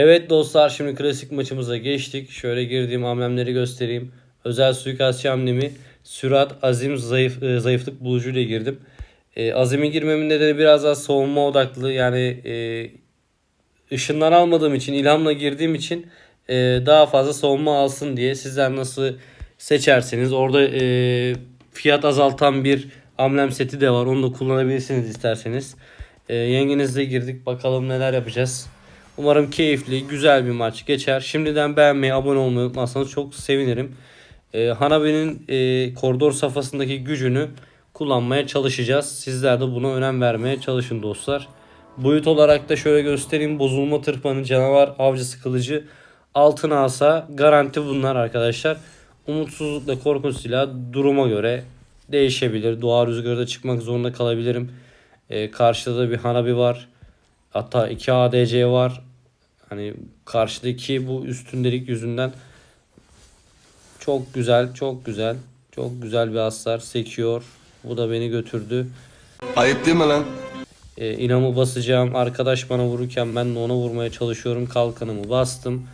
Evet dostlar şimdi klasik maçımıza geçtik. Şöyle girdiğim hamlemleri göstereyim. Özel suikastçı hamlemi sürat, azim, zayıf, e, zayıflık bulucuyla girdim. E, azimi girmemin nedeni biraz daha savunma odaklı. Yani e, ışından almadığım için, ilhamla girdiğim için e, daha fazla savunma alsın diye sizler nasıl seçerseniz orada e, fiyat azaltan bir amblem seti de var. Onu da kullanabilirsiniz isterseniz. E, yengenizle girdik. Bakalım neler yapacağız. Umarım keyifli, güzel bir maç geçer. Şimdiden beğenmeyi, abone olmayı unutmazsanız çok sevinirim. E, Hanabi'nin e, koridor safhasındaki gücünü kullanmaya çalışacağız. Sizler de buna önem vermeye çalışın dostlar. Boyut olarak da şöyle göstereyim. Bozulma tırpanı, canavar, avcısı kılıcı, altın asa garanti bunlar arkadaşlar. Umutsuzluk ve korkunç silah duruma göre değişebilir. Doğa rüzgarda çıkmak zorunda kalabilirim. Ee, karşıda da bir Hanabi var. Hatta 2 ADC var. Hani karşıdaki bu üstündelik yüzünden çok güzel, çok güzel. Çok güzel bir hasar sekiyor. Bu da beni götürdü. Ayıp değil mi lan? E, inamı basacağım. Arkadaş bana vururken ben de ona vurmaya çalışıyorum. Kalkanımı bastım.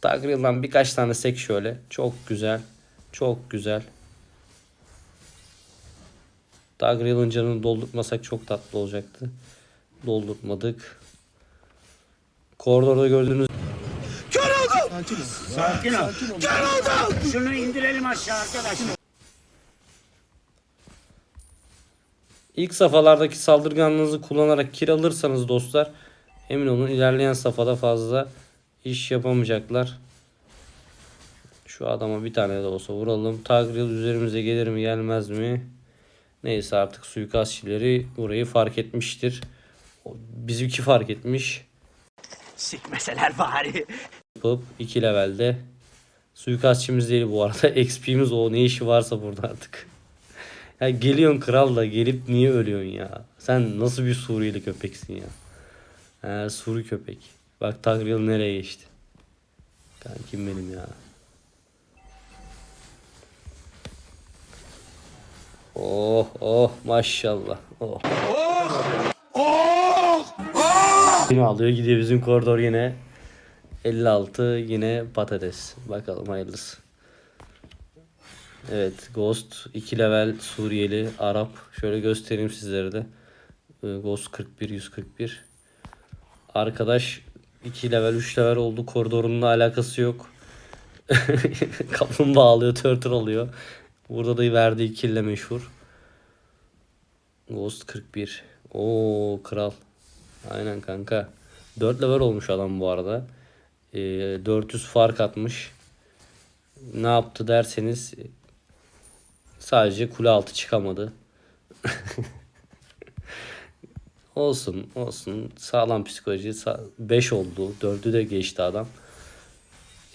Tagril'dan birkaç tane sek şöyle. Çok güzel. Çok güzel. Tagril'in canını doldurmasak çok tatlı olacaktı. Doldurmadık. Koridorda gördüğünüz Sakin ol. Şunu indirelim aşağı arkadaş. İlk safhalardaki saldırganlığınızı kullanarak kir alırsanız dostlar emin olun ilerleyen safhada fazla iş yapamayacaklar. Şu adama bir tane de olsa vuralım. Tagril üzerimize gelir mi gelmez mi? Neyse artık suikastçileri burayı fark etmiştir. Bizimki fark etmiş. Sikmeseler bari. Yapıp 2 levelde. Suikastçımız değil bu arada. XP'miz o ne işi varsa burada artık. Ya geliyorsun kral da gelip niye ölüyorsun ya? Sen nasıl bir Suriyeli köpeksin ya? He, Suri köpek. Bak Tagril nereye geçti? Kankim benim ya. Oh oh maşallah. Oh. Yine alıyor gidiyor bizim koridor yine. 56 yine patates. Bakalım hayırlısı. Evet Ghost 2 level Suriyeli Arap. Şöyle göstereyim sizlere de. Ee, Ghost 41 141. Arkadaş 2 level 3 level oldu. Koridorunla alakası yok. Kaplumbağa alıyor, turtle alıyor. Burada da verdiği kille meşhur. Ghost 41. Oo kral. Aynen kanka. 4 level olmuş adam bu arada. Ee, 400 fark atmış. Ne yaptı derseniz sadece kule altı çıkamadı. olsun olsun sağlam psikoloji 5 oldu 4'ü de geçti adam.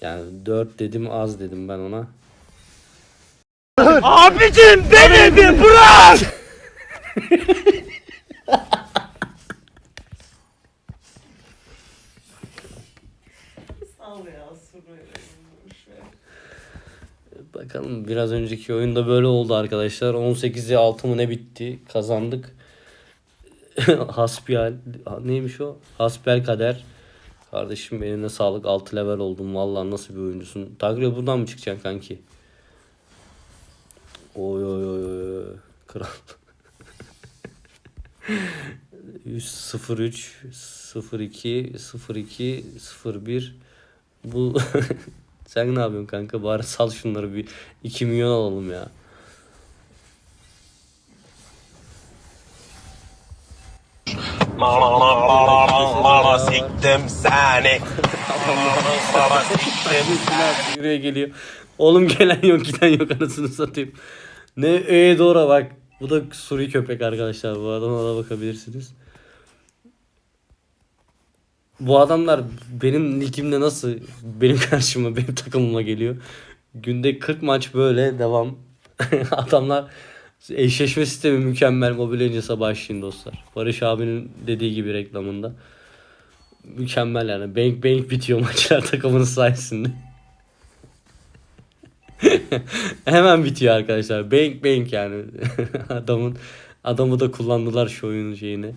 Yani 4 dedim az dedim ben ona. Abicim beni bir bırak. Bakalım biraz önceki oyunda böyle oldu arkadaşlar. 18'e 6 mı ne bitti? Kazandık. Hasbihal neymiş o? Hasbel kader. Kardeşim eline sağlık 6 level oldum. Vallahi nasıl bir oyuncusun. Tagriye buradan mı çıkacaksın kanki? Oy oy oy oy. Kral. 103 02 02 01 bu sen ne yapıyorsun kanka bari sal şunları bir 2 milyon alalım ya. Siktim seni. Siktim Yürüye geliyor. Oğlum gelen yok giden yok anasını satayım. Ne e doğru bak. Bu da Suri köpek arkadaşlar. Bu adama da bakabilirsiniz. Bu adamlar benim ligimde nasıl benim karşıma benim takımıma geliyor. Günde 40 maç böyle devam. adamlar eşleşme sistemi mükemmel. Mobile Legends'a başlayın dostlar. Barış abinin dediği gibi reklamında. Mükemmel yani. Bank bank bitiyor maçlar takımının sayesinde. Hemen bitiyor arkadaşlar. Bank bank yani. Adamın adamı da kullandılar şu oyunun şeyini.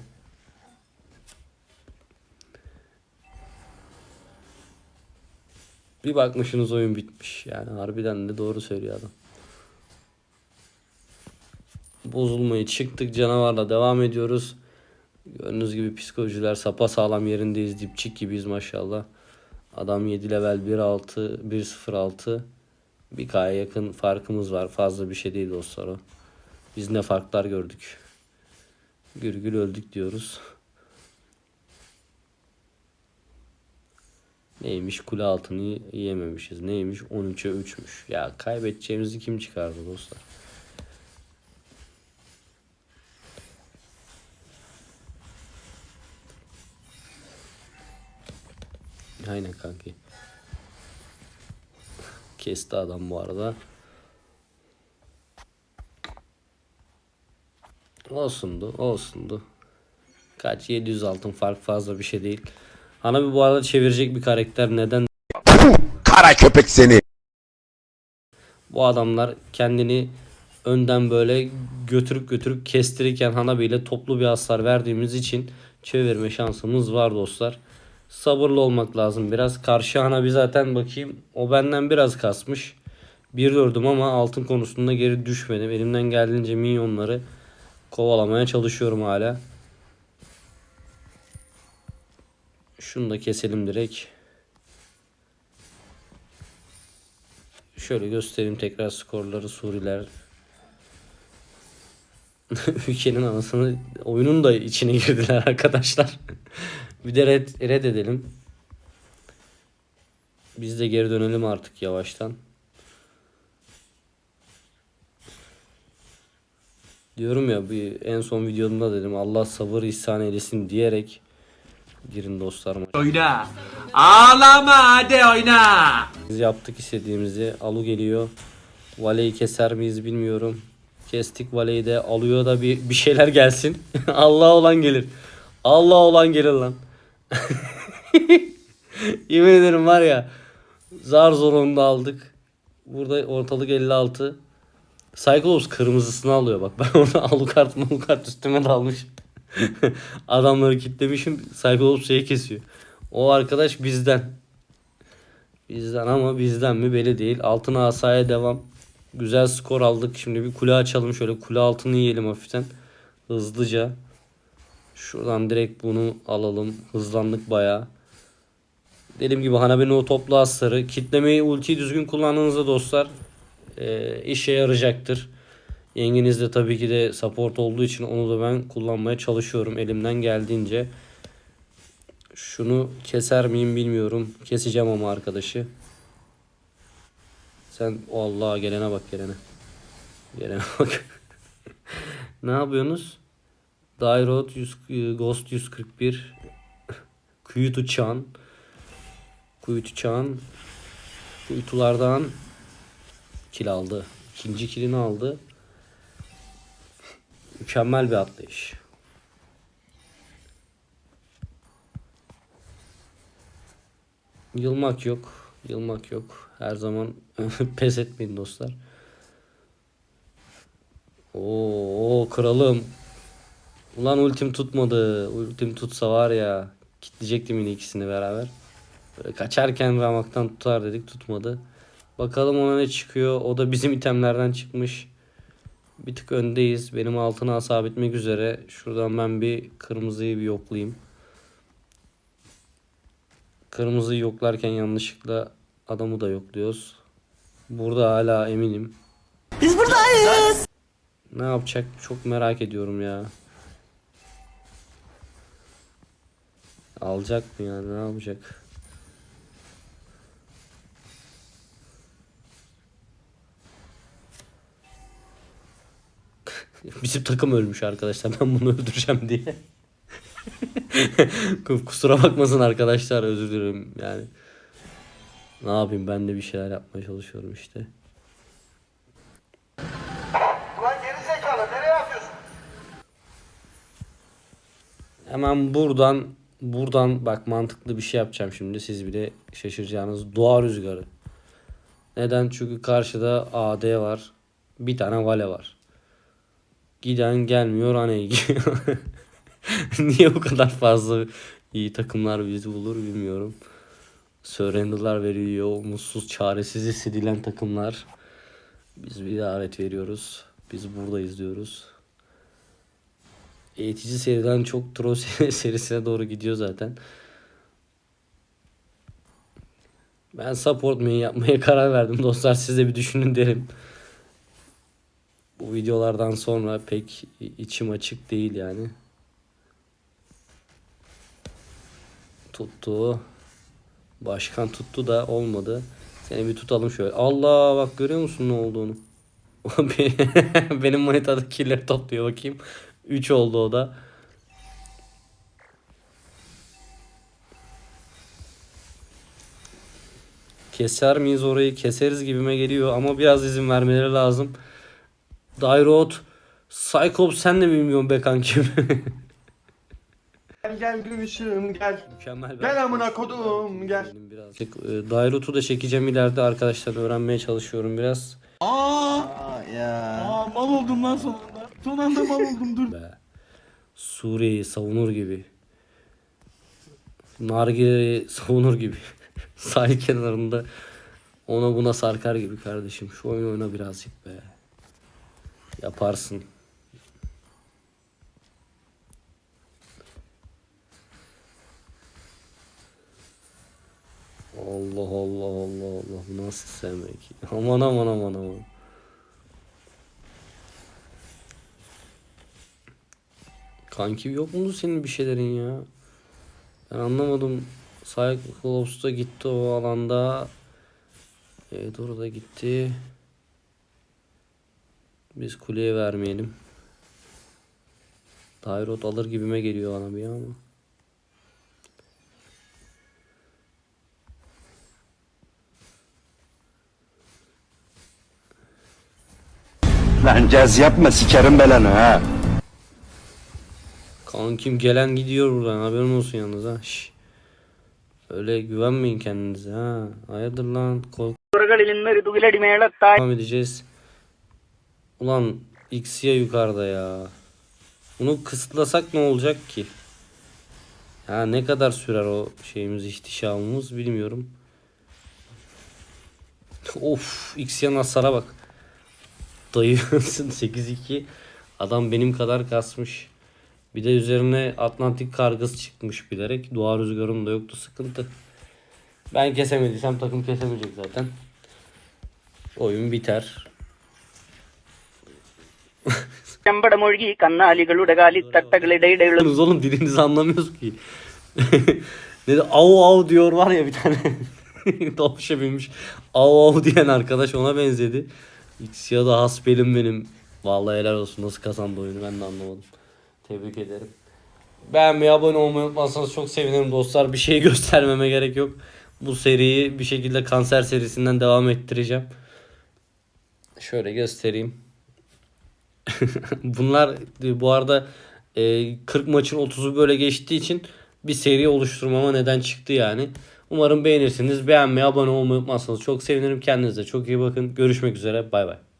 Bir bakmışsınız oyun bitmiş. Yani harbiden de doğru söylüyor adam. Bozulmayı çıktık canavarla devam ediyoruz. Gördüğünüz gibi psikolojiler sapa sağlam yerindeyiz. Dipçik gibiyiz maşallah. Adam 7 level 1.6 1.06 bir K'ya yakın farkımız var. Fazla bir şey değil dostlar o. Biz ne farklar gördük. Gürgül öldük diyoruz. Neymiş kule altını yiyememişiz. Neymiş 13'e 3'müş. Ya kaybedeceğimizi kim çıkardı dostlar? Aynen kanki. Kesti adam bu arada. Olsundu, olsundu. Kaç 700 altın fark fazla bir şey değil. Hanabi bu arada çevirecek bir karakter. Neden? Kara köpek seni. Bu adamlar kendini önden böyle götürüp götürüp kestirirken Hanabi ile toplu bir hasar verdiğimiz için çevirme şansımız var dostlar. Sabırlı olmak lazım biraz. Karşı Hanabi zaten bakayım o benden biraz kasmış. Bir gördüm ama altın konusunda geri düşmedim. Elimden geldiğince minyonları kovalamaya çalışıyorum hala. Şunu da keselim direkt. Şöyle göstereyim tekrar skorları Suriler. Ülkenin anasını oyunun da içine girdiler arkadaşlar. bir de red, red edelim. Biz de geri dönelim artık yavaştan. Diyorum ya bir en son videomda dedim Allah sabır ihsan eylesin diyerek girin dostlar Oyna. Ağlama hadi oyna. Biz yaptık istediğimizi. Alu geliyor. Valeyi keser miyiz bilmiyorum. Kestik Valeyi de alıyor da bir, bir şeyler gelsin. Allah olan gelir. Allah olan gelir lan. Yemin ederim var ya zar zor onu da aldık. Burada ortalık 56. Cyclops kırmızısını alıyor bak. Ben orada Alucard Malucard üstüme dalmış. Adamları kitlemişim. Cyclops şeyi kesiyor. O arkadaş bizden. Bizden ama bizden mi belli değil. Altın asaya devam. Güzel skor aldık. Şimdi bir kule açalım. Şöyle kule altını yiyelim hafiften. Hızlıca. Şuradan direkt bunu alalım. Hızlandık bayağı. Dediğim gibi Hanabi'nin o toplu hasarı. Kitlemeyi ultiyi düzgün kullandığınızda dostlar e, işe yarayacaktır. Yengeniz de tabii ki de support olduğu için onu da ben kullanmaya çalışıyorum elimden geldiğince. Şunu keser miyim bilmiyorum. Keseceğim ama arkadaşı. Sen Allah gelene bak gelene. Gelene bak. ne yapıyorsunuz? Dairot 100, e, Ghost 141 Kuyutu Çan Kuyutu Çan Kuyutulardan kill aldı. İkinci killini aldı. Mükemmel bir atlayış. Yılmak yok. Yılmak yok. Her zaman pes etmeyin dostlar. Oo kralım. Ulan ultim tutmadı. Ultim tutsa var ya. Kitleyecektim yine ikisini beraber. Böyle kaçarken ramaktan tutar dedik tutmadı. Bakalım ona ne çıkıyor. O da bizim itemlerden çıkmış. Bir tık öndeyiz. Benim altına asa bitmek üzere. Şuradan ben bir kırmızıyı bir yoklayayım. Kırmızıyı yoklarken yanlışlıkla adamı da yokluyoruz. Burada hala eminim. Biz buradayız. Ne yapacak çok merak ediyorum ya. Alacak mı yani ne yapacak? Bizim takım ölmüş arkadaşlar. Ben bunu öldüreceğim diye. Kusura bakmasın arkadaşlar özür dilerim yani. Ne yapayım ben de bir şeyler yapmaya çalışıyorum işte. Ulan geri zekalı nereye atıyorsun? Hemen buradan buradan bak mantıklı bir şey yapacağım şimdi. Siz bile şaşıracağınız doğa rüzgarı. Neden? Çünkü karşıda AD var. Bir tane Vale var. Giden gelmiyor hani Niye bu kadar fazla iyi takımlar bizi bulur bilmiyorum. Surrender'lar veriyor. Mutsuz, çaresiz hissedilen takımlar. Biz bir davet veriyoruz. Biz buradayız diyoruz. Eğitici seriden çok Tro serisine doğru gidiyor zaten. Ben support main yapmaya karar verdim dostlar. Siz de bir düşünün derim. Videolardan sonra pek içim açık değil yani. Tuttu. Başkan tuttu da olmadı. Seni bir tutalım şöyle. Allah bak görüyor musun ne olduğunu? Benim manitada killer topluyor bakayım. 3 oldu o da. Keser miyiz orayı? Keseriz gibime geliyor ama biraz izin vermeleri lazım. Dairot, Cyclops sen de bilmiyorsun be kankim. Gel gel gümüşüm gel. Mükemmel Gel amına kodum gel. Birazcık e, Dairot'u da çekeceğim ileride arkadaşlar öğrenmeye çalışıyorum biraz. Aa mal oldum lan sonunda. Son anda mal oldum dur. Be. Suriye'yi savunur gibi. Nargile'yi savunur gibi. Sahil kenarında ona buna sarkar gibi kardeşim. Şu oyunu oyna birazcık be. Yaparsın. Allah Allah Allah Allah nasıl sevmek? Aman aman aman aman. Kanki yok mu senin bir şeylerin ya? Ben anlamadım. Cyclops da gitti o alanda. E, doğru da gitti. Biz kuleye vermeyelim. Dairot alır gibime geliyor bana bir ama. Lan caz yapma sikerim belanı ha. Kankim gelen gidiyor buradan haberin olsun yalnız ha. Şş. Öyle güvenmeyin kendinize ha. Hayırdır lan kork. Devam edeceğiz. Ulan X'ye yukarıda ya. Bunu kısıtlasak ne olacak ki? Ya ne kadar sürer o şeyimiz ihtişamımız bilmiyorum. Of X'ye hasara bak. Dayıyorsun 8-2. Adam benim kadar kasmış. Bir de üzerine Atlantik kargısı çıkmış bilerek. Doğa rüzgarım da yoktu sıkıntı. Ben kesemediysem takım kesemeyecek zaten. Oyun biter. ചെമ്പടമൊഴുകി കന്നാലികളുടെ കാലിത്തട്ടകളിടയിടെ Yalnız oğlum dilinizi anlamıyoruz ki. ne de av av diyor var ya bir tane. Dolmuşa binmiş. Av av diyen arkadaş ona benzedi. X'ya da hasbelim benim. Vallahi helal olsun nasıl kazandı oyunu ben de anlamadım. Tebrik ederim. Beğenmeyi abone olmayı unutmazsanız çok sevinirim dostlar. Bir şey göstermeme gerek yok. Bu seriyi bir şekilde kanser serisinden devam ettireceğim. Şöyle göstereyim. Bunlar e, bu arada e, 40 maçın 30'u böyle geçtiği için bir seri oluşturmama neden çıktı yani. Umarım beğenirsiniz. Beğenmeyi, abone olmayı unutmazsanız çok sevinirim. Kendinize çok iyi bakın. Görüşmek üzere. Bay bay.